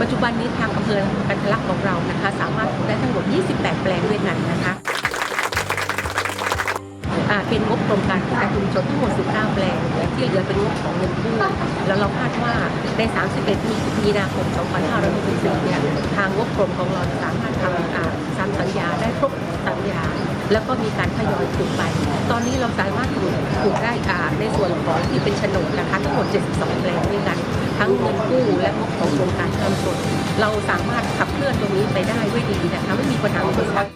กันทะลักของเรานะคะ สามารถทำได้ทั้งหมด 28 แปลงด้วยกันนะคะเป็นงบโครงการพัฒนาชุมชนทั้งหมด 19 แปลง ที่เหลือเป็นงบของเงินกู้แล้วเราคาดว่าใน 31 มีนาคม 2564เนี่ยทางงบกรมของเราสามารถทำอ่าซ้ำสัญญาได้ครบสัญญา แล้วก็มีการทยอยปลูกไป ตอนนี้เราสามารถปลูกปลูกได้ในส่วนของที่เป็นโฉนดนะคะทั้งหมด 72แปลงด้วยกัน ทั้งเงินกู้และของโครงการเพิ่มส่วนเราสามารถขับเคลื่อนตรงนี้ไปได้ด้วยดีนะคะไม่มีปัญหาอุปสรรค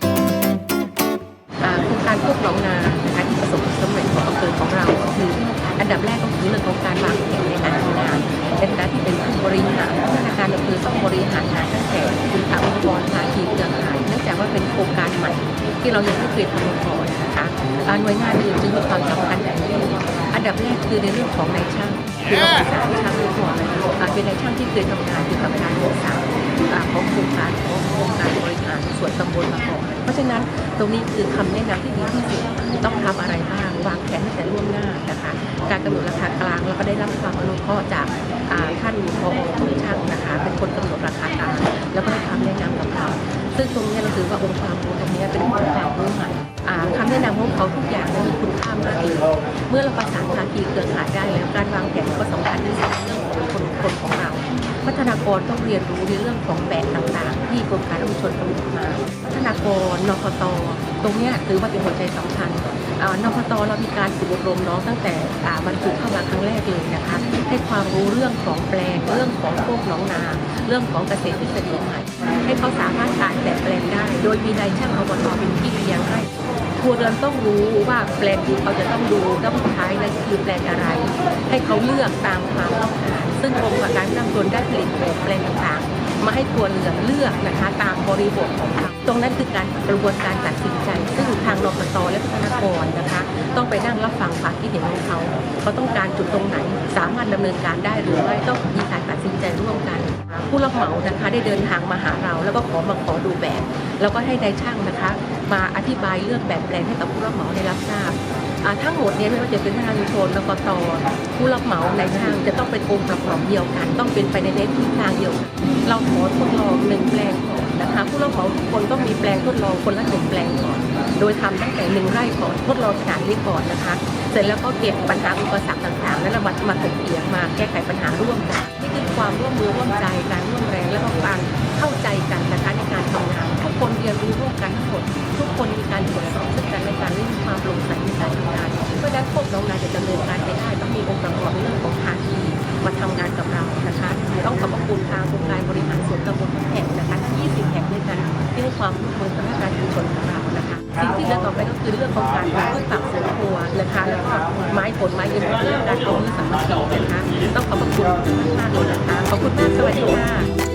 อ่าโครงการพวกหนองนานะคะที่ประสบความสำเร็จของอำเภอของเราก็คืออันดับแรกก็คือเรื่องของการวางแผนในการทำงานในฐานะที่เป็นผู้บริหารธนาคารอำเภอต้องบริหารงานตั้งแต่ ที่เรายังไม่เคยทำมาก่อนนะคะอ่าหน่วยงานอื่นจึงมีความสำคัญอย่างยิ่งอันดับแรกคือในเรื่องของนายช่างคือเราประสานช่างทุกคนอ่าเป็นนายช่างที่เคยทำงานเกี่ยวกับการก่อสร้างอ่าของโครงการของโครงการบริหารส่วนตำบลมาก่อนเพราะฉะนั้นตรงนี้คือคำแนะนำที่ดีที่สุดต้องทำอะไรบ้างวางแผนตั้งแต่ล่วงหน้านะคะ การกำหนดราคากลางเราก็ได้รับความอนุเคราะห์จากอ่าท่านพอ ซึ่งตรงนี้เราถือว่าองค์ความรู้ตรงนี้เป็นองค์ความรู้ใหม่คำแนะนำของเขาทุกอย่างมีคุณค่ามากเลยเมื่อเราประสานภาคีเครือข่ายได้แล้วการวางแผนก็สำคัญที่สุดเรื่องของคนคนของเรา พัฒนากรต้องเรียนรู้ในเรื่องของแบบต่างๆ ที่กรมการชุชนกำหนดมา พัฒนากรนพตตรงนี้ถือว่าเป็นหัวใจสำคัญนพตเรามีการฝึกอบรมน้องตั้งแต่บรรจุเข้ามาครั้งแรกเลยนะคะให้ความรู้เรื่องของแปลงเรื่องของโคกหนองนา รื่องของเกษตรทฤษฎีใหม่ให้เขาสามารถการแบบแปลงได้ โดยมีนายช่างอบตเป็นพี่เลี้ยงให้ครัวเรือนต้องรู้ว่าแปลงที่เขาจะต้องดูต้องใช้นั่นคือแปลงอะไร ให้เขาเลือกตามความต้องการซึ่งกรมการนำชนได้ผลิตแบบแปลงต่างๆ มาให้ครัวเรือนเลือกนะคะตามบริบทของเขาตรงนั้นคือการกระบวนการตัดสินใจซึ่ง นปตและพัฒนากรนะคะ ต้องไปนั่งรับฟังความคิดเห็นของเขา เขาต้องการจุดตรงไหน สามารถดำเนินการได้หรือไม่ต้องมีการตัดสินใจร่วมกัน ผู้รับเหมานะคะได้เดินทางมาหาเรา แล้วก็ขอมาขอดูแบบ แล้วก็ให้นายช่างนะคะ มาอธิบายเรื่องแบบแปลงให้กับผู้รับเหมาได้รับทราบ ทั้งหมดเนี่ยไม่ว่าจะเป็นทางชนนกตอผู้รับเหมานายช่างจะต้องเป็นองค์ประกอบเดียวกัน ต้องเป็นไปในเน้นทิศทางเดียวกันเราขอทดลองหนึ่งแปลงก่อนนะคะ ผู้รับเหมาทุกคนต้องมีแปลงทดลองคนละหนึ่งแปลงก่อน โดยทำตั้งแต่หนึ่งไร่ก่อนทดลองขนาดนี้ก่อนนะคะ เสร็จแล้วก็เก็บปัญหาอุปสรรคต่างๆ แล้วเรามามาถกเถียงมาแก้ไขปัญหาร่วมกันนี่คือความร่วมมือร่วมใจการร่วมแรงและก็การเข้าใจกันนะคะในการทำงานทุกคนเรียนรู้ร่วมกันทั้งหมดทุกคนมีการตรวจสอบ นั้นพวกน้องนายจะดำเนินการไปได้ต้องมีองค์ประกอบในเรื่องของภาคีมาทำงานกับเรานะคะ ต้องขอบคุณทางองค์การบริหารส่วนตำบลทุกแห่งนะคะ20 แห่งด้วยกันที่ให้ความร่วมมือกับราชการชุมชนของเรานะคะสิ่งที่เหลือต่อไปก็คือเรื่องของการปลูกพืชผักสวนครัวนะคะแล้วก็ไม้ผลไม้ยืนเรื่องการเอามือสามัคคีนะคะต้องขอบคุณมากๆเลยนะคะขอบคุณมากสวัสดีค่ะ